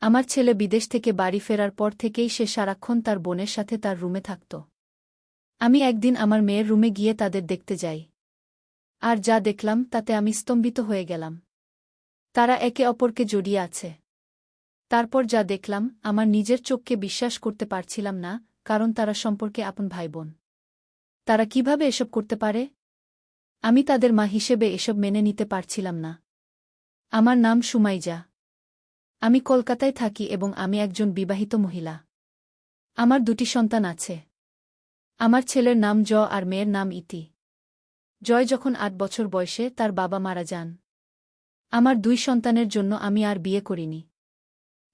আমার ছেলে বিদেশ থেকে বাড়ি ফেরার পর থেকেই সে সারাক্ষণ তার বোনের সাথে তার রুমে থাকত। আমি একদিন আমার মেয়ের রুমে গিয়ে তাদের দেখতে যাই। আর যা দেখলাম তাতে আমি স্তম্ভিত হয়ে গেলাম। তারা একে অপরকে জড়িয়ে আছে। তারপর যা দেখলাম, আমার নিজের চোখকে বিশ্বাস করতে পারছিলাম না, কারণ তারা সম্পর্কে আপন ভাই বোন তারা কীভাবে এসব করতে পারে? আমি তাদের মা হিসেবে এসব মেনে নিতে পারছিলাম না। আমার নাম সুমাইজা। আমি কলকাতায় থাকি এবং আমি একজন বিবাহিত মহিলা। আমার দুটি সন্তান আছে। আমার ছেলের নাম জ আর মেয়ের নাম ইতি। জয় যখন আট বছর বয়সে তার বাবা মারা যান। আমার দুই সন্তানের জন্য আমি আর বিয়ে করিনি।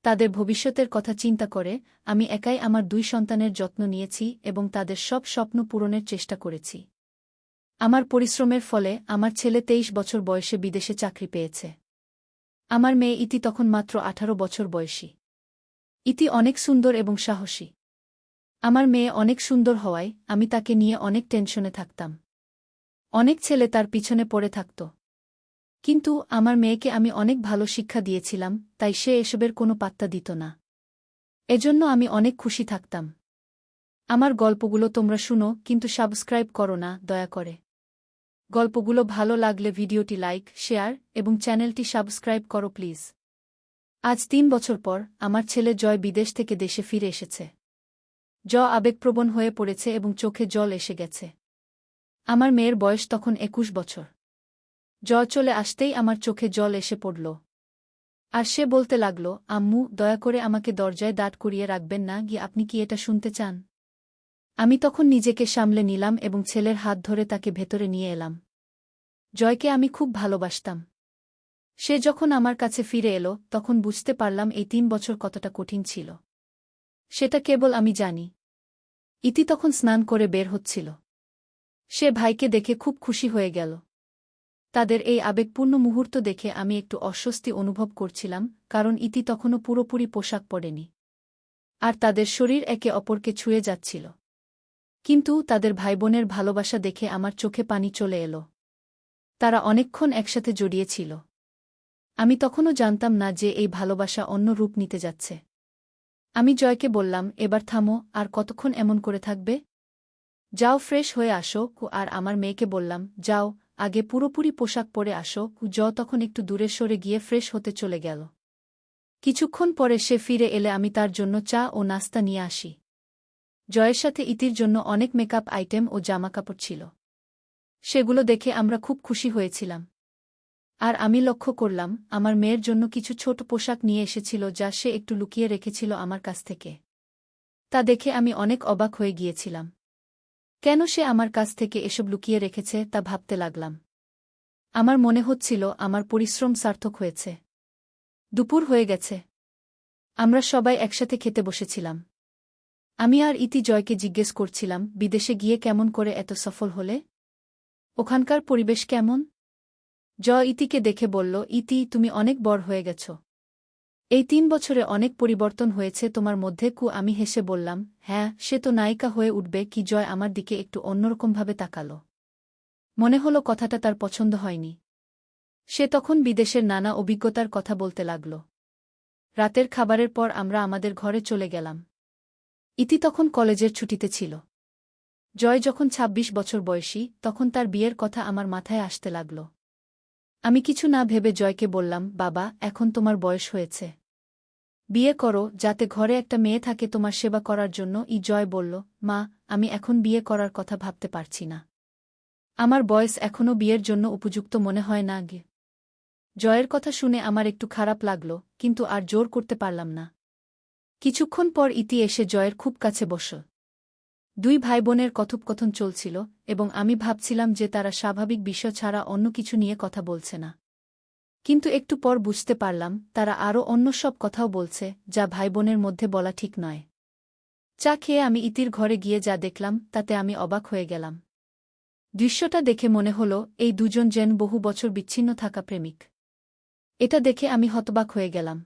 তাদের ভবিষ্যতের কথা চিন্তা করে আমি একাই আমার দুই সন্তানের যত্ন নিয়েছি এবং তাদের সব স্বপ্ন পূরণের চেষ্টা করেছি। আমার পরিশ্রমের ফলে আমার ছেলে তেইশ বছর বয়সে বিদেশে চাকরি পেয়েছে। আমার মেয়ে ইতি তখন মাত্র আঠারো বছর বয়সী। ইতি অনেক সুন্দর এবং সাহসী। আমার মেয়ে অনেক সুন্দর হওয়ায় আমি তাকে নিয়ে অনেক টেনশনে থাকতাম। অনেক ছেলে তার পিছনে পড়ে থাকত। কিন্তু আমার মেয়েকে আমি অনেক ভালো শিক্ষা দিয়েছিলাম, তাই সে এসবের কোনো পাত্তা দিত না। এজন্য আমি অনেক খুশি থাকতাম। আমার গল্পগুলো তোমরা শুনো, কিন্তু সাবস্ক্রাইব করো না, দয়া করে। গল্পগুলো ভালো লাগলে ভিডিওটি লাইক, শেয়ার এবং চ্যানেলটি সাবস্ক্রাইব করো প্লিজ। আজ তিন বছর পর আমার ছেলে জয় বিদেশ থেকে দেশে ফিরে এসেছে। জ আবেগপ্রবণ হয়ে পড়েছে এবং চোখে জল এসে গেছে। আমার মেয়ের বয়স তখন একুশ বছর। জ চলে আসতেই আমার চোখে জল এসে পড়ল। আর সে বলতে লাগল, আম্মু, দয়া করে আমাকে দরজায় দাঁড় করিয়ে রাখবেন না, গিয়ে আপনি কি এটা শুনতে চান? আমি তখন নিজেকে সামলে নিলাম এবং ছেলের হাত ধরে তাকে ভেতরে নিয়ে এলাম। জয়কে আমি খুব ভালোবাসতাম। সে যখন আমার কাছে ফিরে এলো, তখন বুঝতে পারলাম এই তিন বছর কতটা কঠিন ছিল। সেটা কেবল আমি জানি। ইতি তখন স্নান করে বের হচ্ছিল। সে ভাইকে দেখে খুব খুশি হয়ে গেল। তাদের এই আবেগপূর্ণ মুহূর্ত দেখে আমি একটু অস্বস্তি অনুভব করছিলাম, কারণ ইতি তখনও পুরোপুরি পোশাক পরেনি। আর তাদের শরীর একে অপরকে ছুঁয়ে যাচ্ছিল। কিন্তু তাদের ভাইবোনের ভালোবাসা দেখে আমার চোখে পানি চলে এলো। তারা অনেকক্ষণ একসাথে জড়িয়েছিল আমি তখনও জানতাম না যে এই ভালোবাসা অন্য রূপ নিতে যাচ্ছে। আমি জয়কে বললাম, এবার থামো, আর কতক্ষণ এমন করে থাকবে? যাও ফ্রেশ হয়ে আসো, কু আর আমার মেয়েকে বললাম, যাও, আগে পুরোপুরি পোশাক পরে আসো, কু জ তখন একটু দূরে সরে গিয়ে ফ্রেশ হতে চলে গেল। কিছুক্ষণ পরে সে ফিরে এলে আমি তার জন্য চা ও নাস্তা নিয়ে আসি। জয়ের সাথে ইতির জন্য অনেক মেকআপ আইটেম ও জামাকাপড় ছিল। সেগুলো দেখে আমরা খুব খুশি হয়েছিলাম। আর আমি লক্ষ্য করলাম, আমার মেয়ের জন্য কিছু ছোট পোশাক নিয়ে এসেছিল যা সে একটু লুকিয়ে রেখেছিল আমার কাছ থেকে। তা দেখে আমি অনেক অবাক হয়ে গিয়েছিলাম। কেন সে আমার কাছ থেকে এসব লুকিয়ে রেখেছে তা ভাবতে লাগলাম। আমার মনে হচ্ছিল, আমার পরিশ্রম সার্থক হয়েছে। দুপুর হয়ে গেছে। আমরা সবাই একসাথে খেতে বসেছিলাম। আমি আর ইতি জয়কে জিজ্ঞেস করছিলাম, বিদেশে গিয়ে কেমন করে এত সফল হলে? ওখানকার পরিবেশ কেমন? জ ইতিকে দেখে বলল, ইতি, তুমি অনেক বড় হয়ে গেছ। এই তিন বছরে অনেক পরিবর্তন হয়েছে তোমার মধ্যে কু, আমি হেসে বললাম হ্যাঁ সে তো নায়িকা হয়ে উঠবে, কি জয় আমার দিকে একটু অন্যরকমভাবে তাকাল। মনে হলো কথাটা তার পছন্দ হয়নি। সে তখন বিদেশের নানা অভিজ্ঞতার কথা বলতে লাগল। রাতের খাবারের পর আমরা আমাদের ঘরে চলে গেলাম। ইতি তখন কলেজের ছুটিতে ছিল। জয় যখন ২৬ বছর বয়সী, তখন তার বিয়ের কথা আমার মাথায় আসতে লাগল। আমি কিছু না ভেবে জয়কে বললাম, বাবা, এখন তোমার বয়স হয়েছে। বিয়ে করো, যাতে ঘরে একটা মেয়ে থাকে তোমার সেবা করার জন্য। ই জয় বলল, মা, আমি এখন বিয়ে করার কথা ভাবতে পারছি না। আমার বয়স এখনও বিয়ের জন্য উপযুক্ত মনে হয় না গে। জয়ের কথা শুনে আমার একটু খারাপ লাগল, কিন্তু আর জোর করতে পারলাম না। কিছুক্ষণ পর ইতি এসে জয়ের খুব কাছে বস দুই ভাই বোনের কথোপকথন চলছিল এবং আমি ভাবছিলাম যে তারা স্বাভাবিক বিষয় ছাড়া অন্য কিছু নিয়ে কথা বলছে না। কিন্তু একটু পর বুঝতে পারলাম, তারা আরও অন্য সব কথাও বলছে, যা ভাইবোনের মধ্যে বলা ঠিক নয়। চা খেয়ে আমি ইতির ঘরে গিয়ে যা দেখলাম, তাতে আমি অবাক হয়ে গেলাম। দৃশ্যটা দেখে মনে হল, এই দুজন যেন বহু বছর বিচ্ছিন্ন থাকা প্রেমিক। এটা দেখে আমি হতবাক হয়ে গেলাম।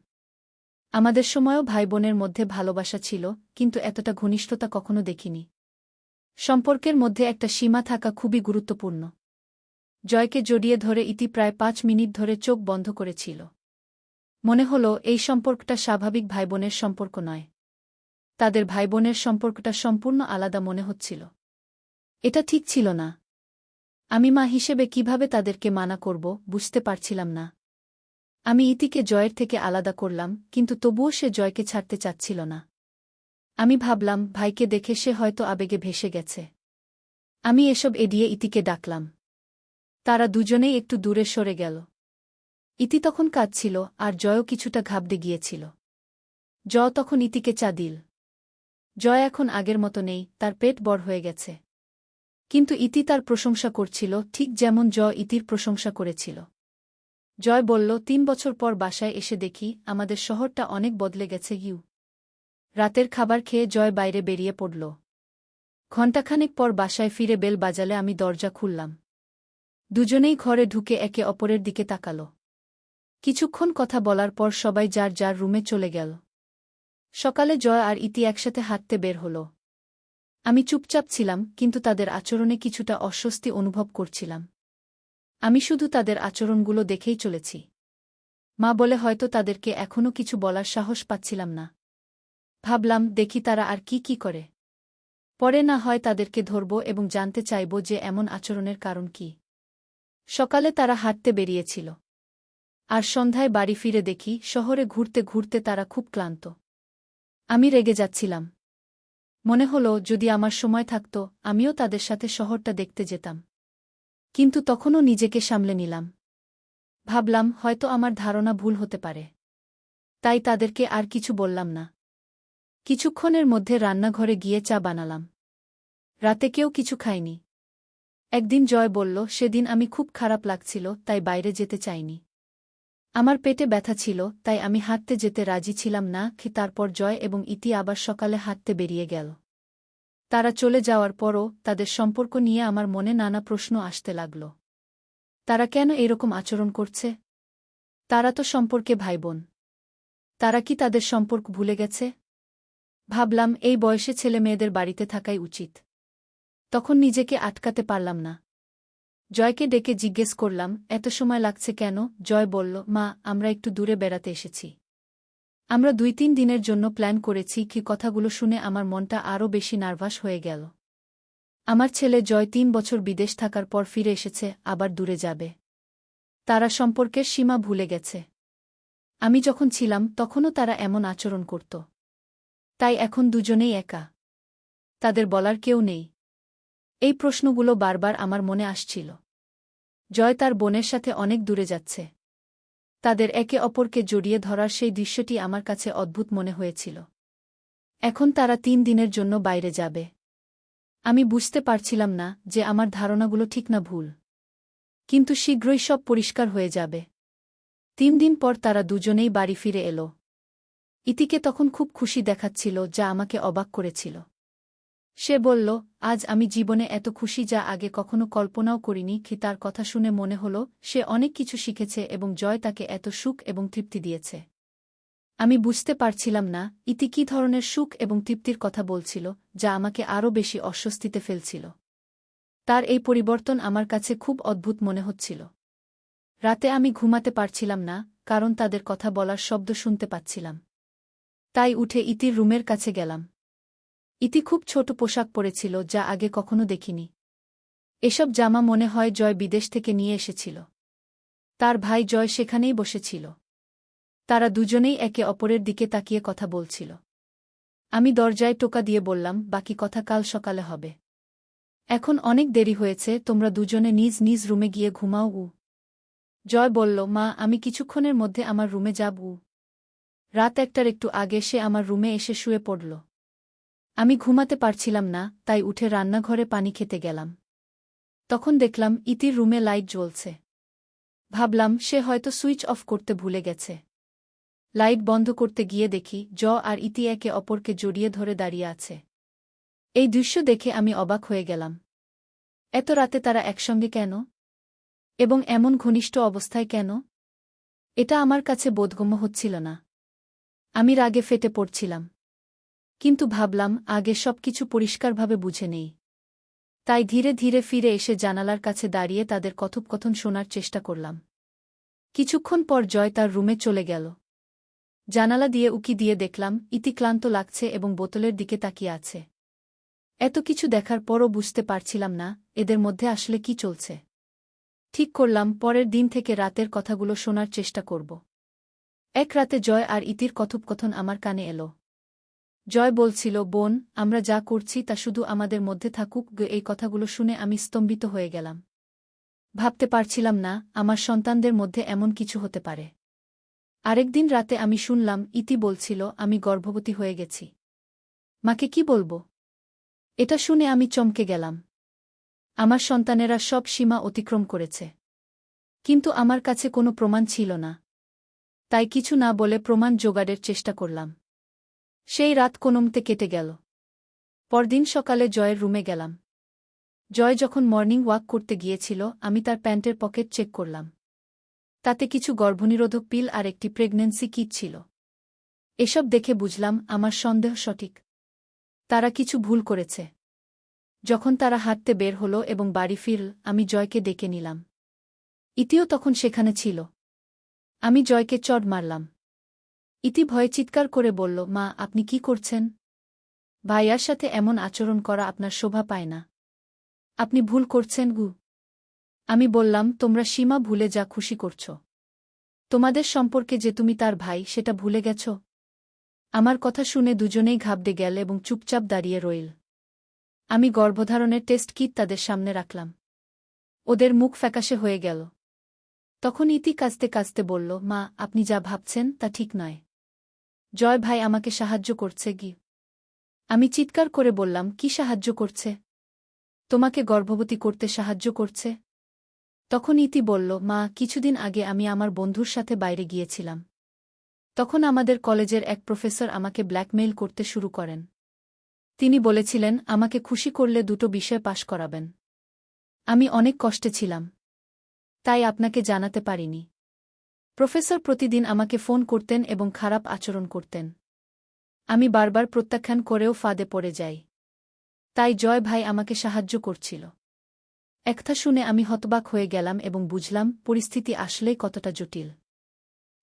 আমাদের সময়ও ভাইবোনের মধ্যে ভালোবাসা ছিল, কিন্তু এতটা ঘনিষ্ঠতা কখনো দেখিনি। সম্পর্কের মধ্যে একটা সীমা থাকা খুবই গুরুত্বপূর্ণ। জয়কে জড়িয়ে ধরে ইতি প্রায় পাঁচ মিনিট ধরে চোখ বন্ধ করেছিল। মনে হল, এই সম্পর্কটা স্বাভাবিক ভাইবোনের সম্পর্ক নয়। তাদের ভাইবোনের সম্পর্কটা সম্পূর্ণ আলাদা মনে হচ্ছিল। এটা ঠিক ছিল না। আমি মা হিসেবে কীভাবে তাদেরকে মানা করব বুঝতে পারছিলাম না। আমি ইতিকে জয়ের থেকে আলাদা করলাম, কিন্তু তবুও সে জয়কে ছাড়তে চাচ্ছিল না। আমি ভাবলাম, ভাইকে দেখে সে হয়তো আবেগে ভেসে গেছে। আমি এসব এড়িয়ে ইতিকে ডাকলাম। তারা দুজনেই একটু দূরে সরে গেল। ইতি তখন কাঁদছিল, আর জয়ও কিছুটা ঘাবড়ে গিয়েছিল। জ তখন ইতিকে চা দিল। জয় এখন আগের মতো নেই, তার পেট বড় হয়ে গেছে। কিন্তু ইতি তার প্রশংসা করছিল, ঠিক যেমন জ ইতির প্রশংসা করেছিল। জয় বলল, তিন বছর পর বাসায় এসে দেখি, আমাদের শহরটা অনেক বদলে গেছে, ইউ। রাতের খাবার খেয়ে জয় বাইরে বেরিয়ে পড়ল। ঘণ্টাখানেক পর বাসায় ফিরে বেল বাজালে আমি দরজা খুললাম। দুজনেই ঘরে ঢুকে একে অপরের দিকে তাকাল। কিছুক্ষণ কথা বলার পর সবাই যার যার রুমে চলে গেল। সকালে জয় আর ইতি একসাথে হাঁটতে বের হল। আমি চুপচাপ ছিলাম, কিন্তু তাদের আচরণে কিছুটা অস্বস্তি অনুভব করছিলাম। আমি শুধু তাদের আচরণগুলো দেখেই চলেছি। মা বলে হয়তো তাদেরকে এখনও কিছু বলার সাহস পাচ্ছিলাম না। ভাবলাম, দেখি তারা আর কি কি করে। পরে না হয় তাদেরকে ধরব এবং জানতে চাইব যে এমন আচরণের কারণ কি। সকালে তারা হাঁটতে বেরিয়েছিল। আর সন্ধ্যায় বাড়ি ফিরে দেখি, শহরে ঘুরতে ঘুরতে তারা খুব ক্লান্ত। আমি রেগে যাচ্ছিলাম। মনে হল, যদি আমার সময় থাকত, আমিও তাদের সাথে শহরটা দেখতে যেতাম। কিন্তু তখনও নিজেকে সামলে নিলাম। ভাবলাম, হয়তো আমার ধারণা ভুল হতে পারে। তাই তাদেরকে আর কিছু বললাম না। কিছুক্ষণের মধ্যে রান্নাঘরে গিয়ে চা বানালাম। রাতে কেউ কিছু খায়নি। একদিন জয় বলল, সেদিন আমি খুব খারাপ লাগছিল, তাই বাইরে যেতে চাইনি। আমার পেটে ব্যথা ছিল, তাই আমি হাঁটতে যেতে রাজি ছিলাম না কি তারপর জয় এবং ইতি আবার সকালে হাঁটতে বেরিয়ে গেল। তারা চলে যাওয়ার পরও তাদের সম্পর্ক নিয়ে আমার মনে নানা প্রশ্ন আসতে লাগল। তারা কেন এরকম আচরণ করছে? তারা তো সম্পর্কে ভাইবোন। তারা কি তাদের সম্পর্ক ভুলে গেছে? ভাবলাম, এই বয়সে ছেলে মেয়েদের বাড়িতে থাকাই উচিত। তখন নিজেকে আটকাতে পারলাম না। জয়কে ডেকে জিজ্ঞেস করলাম, এত সময় লাগছে কেন? জয় বলল, মা, আমরা একটু দূরে বেড়াতে এসেছি। আমরা দুই তিন দিনের জন্য প্ল্যান করেছি কি কথাগুলো শুনে আমার মনটা আরও বেশি নার্ভাস হয়ে গেল। আমার ছেলে জয় তিন বছর বিদেশ থাকার পর ফিরে এসেছে, আবার দূরে যাবে। তারা সম্পর্কের সীমা ভুলে গেছে। আমি যখন ছিলাম, তখনও তারা এমন আচরণ করত। তাই এখন দুজনেই একা। তাদের বলার কেউ নেই। এই প্রশ্নগুলো বারবার আমার মনে আসছিল। জয় তার বোনের সাথে অনেক দূরে যাচ্ছে। তাদের একে অপরকে জড়িয়ে ধরার সেই দৃশ্যটি আমার কাছে অদ্ভুত মনে হয়েছিল। এখন তারা তিন দিনের জন্য বাইরে যাবে। আমি বুঝতে পারছিলাম না যে আমার ধারণাগুলো ঠিক না ভুল। কিন্তু শীঘ্রই সব পরিষ্কার হয়ে যাবে। তিন দিন পর তারা দুজনেই বাড়ি ফিরে এলো। ইতিকে তখন খুব খুশি দেখাচ্ছিল, যা আমাকে অবাক করেছিল। সে বলল, আজ আমি জীবনে এত খুশি যা আগে কখনো কল্পনাও করিনি। কি তার কথা শুনে মনে হল, সে অনেক কিছু শিখেছে এবং জয় তাকে এত সুখ এবং তৃপ্তি দিয়েছে। আমি বুঝতে পারছিলাম না, ইতি কী ধরনের সুখ এবং তৃপ্তির কথা বলছিল, যা আমাকে আরও বেশি অস্বস্তিতে ফেলছিল। তার এই পরিবর্তন আমার কাছে খুব অদ্ভুত মনে হচ্ছিল। রাতে আমি ঘুমাতে পারছিলাম না, কারণ তাদের কথা বলার শব্দ শুনতে পাচ্ছিলাম। তাই উঠে ইতির রুমের কাছে গেলাম। ইতি খুব ছোট পোশাক পরেছিল যা আগে কখনো দেখিনি। এসব জামা মনে হয় জয় বিদেশ থেকে নিয়ে এসেছিল। তার ভাই জয় সেখানেই বসেছিল। তারা দুজনেই একে অপরের দিকে তাকিয়ে কথা বলছিল। আমি দরজায় টোকা দিয়ে বললাম, বাকি কথা কাল সকালে হবে। এখন অনেক দেরি হয়েছে, তোমরা দুজনে নিজ নিজ রুমে গিয়ে ঘুমাও উ জয় বলল, মা, আমি কিছুক্ষণের মধ্যে আমার রুমে যাব উ রাত একটার একটু আগে সে আমার রুমে এসে শুয়ে পড়ল। আমি ঘুমাতে পারছিলাম না, তাই উঠে রান্নাঘরে পানি খেতে গেলাম। তখন দেখলাম ইতির রুমে লাইট জ্বলছে। ভাবলাম সে হয়তো সুইচ অফ করতে ভুলে গেছে। লাইট বন্ধ করতে গিয়ে দেখি জ আর ইতি একে অপরকে জড়িয়ে ধরে দাঁড়িয়ে আছে। এই দৃশ্য দেখে আমি অবাক হয়ে গেলাম। এত রাতে তারা একসঙ্গে কেন? এবং এমন ঘনিষ্ঠ অবস্থায় কেন? এটা আমার কাছে বোধগম্য হচ্ছিল না। আমি রাগে ফেটে পড়ছিলাম। কিন্তু ভাবলাম, আগে সবকিছু পরিষ্কারভাবে বুঝে নেই। তাই ধীরে ধীরে ফিরে এসে জানালার কাছে দাঁড়িয়ে তাদের কথোপকথন শোনার চেষ্টা করলাম। কিছুক্ষণ পর জয় তার রুমে চলে গেল। জানালা দিয়ে উকি দিয়ে দেখলাম, ইতি ক্লান্ত লাগছে এবং বোতলের দিকে তাকিয়ে আছে। এত কিছু দেখার পরও বুঝতে পারছিলাম না, এদের মধ্যে আসলে কি চলছে। ঠিক করলাম, পরের দিন থেকে রাতের কথাগুলো শোনার চেষ্টা করব। এক রাতে জয় আর ইতির কথোপকথন আমার কানে এলো। জয় বলছিল, বোন, আমরা যা করছি তা শুধু আমাদের মধ্যে থাকুক এই কথাগুলো শুনে আমি স্তম্ভিত হয়ে গেলাম। ভাবতে পারছিলাম না, আমার সন্তানদের মধ্যে এমন কিছু হতে পারে। আরেকদিন রাতে আমি শুনলাম, ইতি বলছিল, আমি গর্ভবতী হয়ে গেছি। মাকে কি বলব? এটা শুনে আমি চমকে গেলাম। আমার সন্তানেরা সব সীমা অতিক্রম করেছে। কিন্তু আমার কাছে কোনো প্রমাণ ছিল না। তাই কিছু না বলে প্রমাণ জোগাড়ের চেষ্টা করলাম। সেই রাত কোনমতে কেটে গেল। পরদিন সকালে জয়ের রুমে গেলাম। জয় যখন মর্নিং ওয়াক করতে গিয়েছিল, আমি তার প্যান্টের পকেট চেক করলাম। তাতে কিছু গর্ভনিরোধক পিল আর একটি প্রেগন্যান্সি কিট ছিল। এসব দেখে বুঝলাম আমার সন্দেহ সঠিক। তারা কিছু ভুল করেছে। যখন তারা হাঁটতে বের হল এবং বাড়ি ফিরল, আমি জয়কে ডেকে নিলাম। ইতিও তখন সেখানে ছিল। আমি জয়কে চড় মারলাম। ইতি ভয়ে চিৎকার করে বলল, মা, আপনি কি করছেন? ভাইয়ার সাথে এমন আচরণ করা আপনার শোভা পায় না। আপনি ভুল করছেন গু। আমি বললাম, তোমরা সীমা ভুলে যা খুশি করছ। তোমাদের সম্পর্কে যে তুমি তার ভাই, সেটা ভুলে গেছ? আমার কথা শুনে দুজনেই ঘাবড়ে গেল এবং চুপচাপ দাঁড়িয়ে রইল। আমি গর্ভধারণের টেস্ট কিট তাদের সামনে রাখলাম। ওদের মুখ ফ্যাকাশে হয়ে গেল। তখন ইতি কাঁচতে কাঁচতে বলল, মা, আপনি যা ভাবছেন তা ঠিক নয়। জয় ভাই আমাকে সাহায্য করছে গি আমি চিৎকার করে বললাম, কি সাহায্য করছে? তোমাকে গর্ভবতী করতে সাহায্য করছে? তখন ইতি বলল, মা, কিছুদিন আগে আমি আমার বন্ধুর সাথে বাইরে গিয়েছিলাম। তখন আমাদের কলেজের এক প্রফেসর আমাকে ব্ল্যাকমেইল করতে শুরু করেন। তিনি বলেছিলেন, আমাকে খুশি করলে দুটো বিষয় পাশ করাবেন। আমি অনেক কষ্টে ছিলাম। তাই আপনাকে জানাতে পারিনি। প্রফেসর প্রতিদিন আমাকে ফোন করতেন এবং খারাপ আচরণ করতেন। আমি বারবার প্রত্যাখ্যান করেও ফাঁদে পড়ে যাই। তাই জয় ভাই আমাকে সাহায্য করছিল। একথা শুনে আমি হতবাক হয়ে গেলাম এবং বুঝলাম পরিস্থিতি আসলেই কতটা জটিল।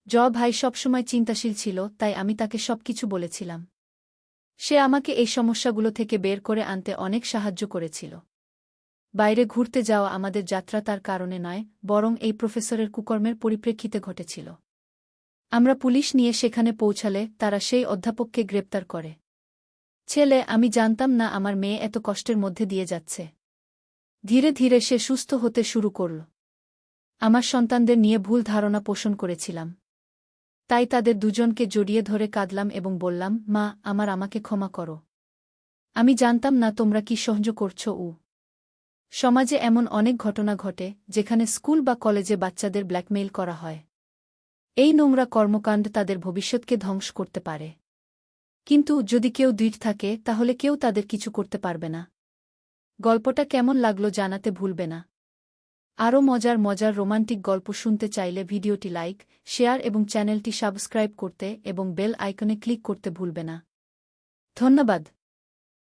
জয় ভাই সবসময় চিন্তাশীল ছিল, তাই আমি তাকে সবকিছু বলেছিলাম। সে আমাকে এই সমস্যাগুলো থেকে বের করে আনতে অনেক সাহায্য করেছিল। বাইরে ঘুরতে যাওয়া আমাদের যাত্রা তার কারণে নয়, বরং এই প্রফেসরের কুকর্মের পরিপ্রেক্ষিতে ঘটেছিল। আমরা পুলিশ নিয়ে সেখানে পৌঁছালে তারা সেই অধ্যাপককে গ্রেপ্তার করে। ছেলে, আমি জানতাম না আমার মেয়ে এত কষ্টের মধ্যে দিয়ে যাচ্ছে। ধীরে ধীরে সে সুস্থ হতে শুরু করল। আমার সন্তানদের নিয়ে ভুল ধারণা পোষণ করেছিলাম। তাই তাদের দুজনকে জড়িয়ে ধরে কাঁদলাম এবং বললাম, মা, আমার আমাকে ক্ষমা করো। আমি জানতাম না তোমরা কি সহ্য করছ উ সমাজে এমন অনেক ঘটনা ঘটে, যেখানে স্কুল বা কলেজে বাচ্চাদের ব্ল্যাকমেইল করা হয়। এই নোংরা কর্মকাণ্ড তাদের ভবিষ্যৎকে ধ্বংস করতে পারে। কিন্তু যদি কেউ দৃঢ় থাকে, তাহলে কেউ তাদের কিছু করতে পারবে না। গল্পটা কেমন লাগল জানাতে ভুলবে না। আরও মজার মজার রোমান্টিক গল্প শুনতে চাইলে ভিডিওটি লাইক, শেয়ার এবং চ্যানেলটি সাবস্ক্রাইব করতে এবং বেল আইকনে ক্লিক করতে ভুলবে না। ধন্যবাদ।